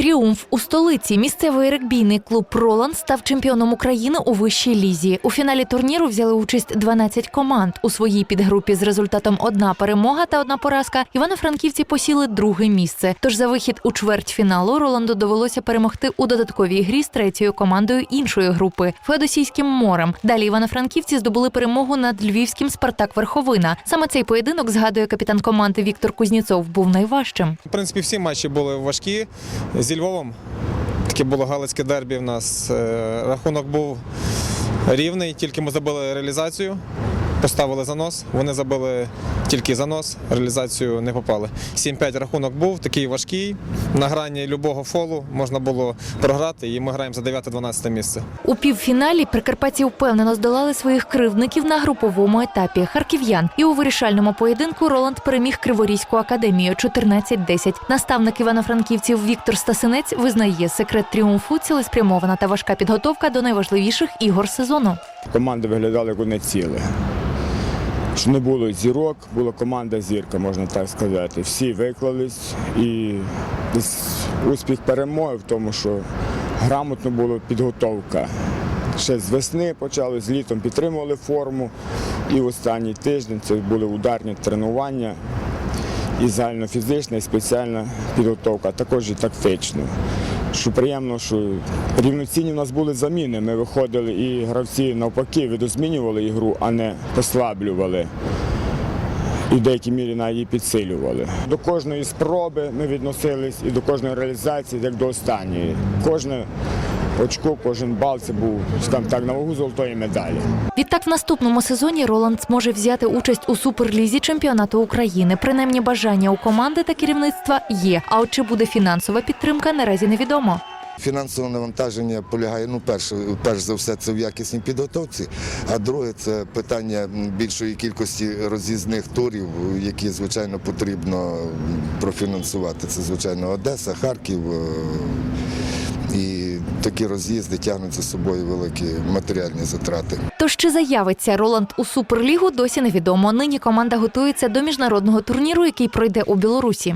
Тріумф у столиці. Місцевий регбійний клуб Роланд став чемпіоном України у вищій лізі. У фіналі турніру взяли участь 12 команд. У своїй підгрупі з результатом одна перемога та одна поразка. Івано-франківці посіли друге місце. Тож за вихід у чвертьфіналу Роланду довелося перемогти у додатковій грі з третьою командою іншої групи Феодосійським морем. Далі івано-франківці здобули перемогу над львівським Спартак Верховина. Саме цей поєдинок згадує капітан команди Віктор Кузніцов. Був найважчим. В принципі, всі матчі були важкі зі Львовом. Таке було галицьке дербі. В нас Е, рахунок був рівний, тільки ми забили реалізацію. Поставили занос, вони забили тільки занос, реалізацію не попали. 7-5 рахунок був, такий важкий. На грані любого фолу можна було програти, і ми граємо за 9-12 місце. У півфіналі прикарпатці впевнено здолали своїх кривдників на груповому етапі харків'ян. І у вирішальному поєдинку Роланд переміг Криворізьку академію 14-10. Наставник івано-франківців Віктор Стасинець визнає секрет тріумфу цілеспрямована та важка підготовка до найважливіших ігор сезону. Команди виглядали як одне ціле. Що не було зірок, була команда зірка, можна так сказати. Всі виклались і успіх перемоги в тому, що грамотно була підготовка. Ще з весни почали, з літом підтримували форму. І в останній тиждень це були ударні тренування, і загальнофізична, і спеціальна підготовка, а також і тактична. Що приємно, що рівноцінні в нас були заміни. Ми виходили і гравці навпаки відозмінювали ігру, а не послаблювали. І в деякій мірі навіть її підсилювали. До кожної спроби ми відносились і до кожної реалізації, як до останньої. Кожне очко, кожен бал це був скажімо так, на вагу золотої медалі. Відтак, в наступному сезоні Роланд зможе взяти участь у суперлізі чемпіонату України. Принаймні бажання у команди та керівництва є. А от чи буде фінансова підтримка, наразі невідомо. Фінансове навантаження полягає, ну, перше, перш за все, це в якісній підготовці, а друге це питання більшої кількості роз'їзних турів, які, звичайно, потрібно профінансувати. Це, звичайно, Одеса, Харків. І такі роз'їзди тягнуть за собою великі матеріальні затрати. Тож чи заявиться Роланд у суперлігу, досі невідомо. Нині команда готується до міжнародного турніру, який пройде у Білорусі.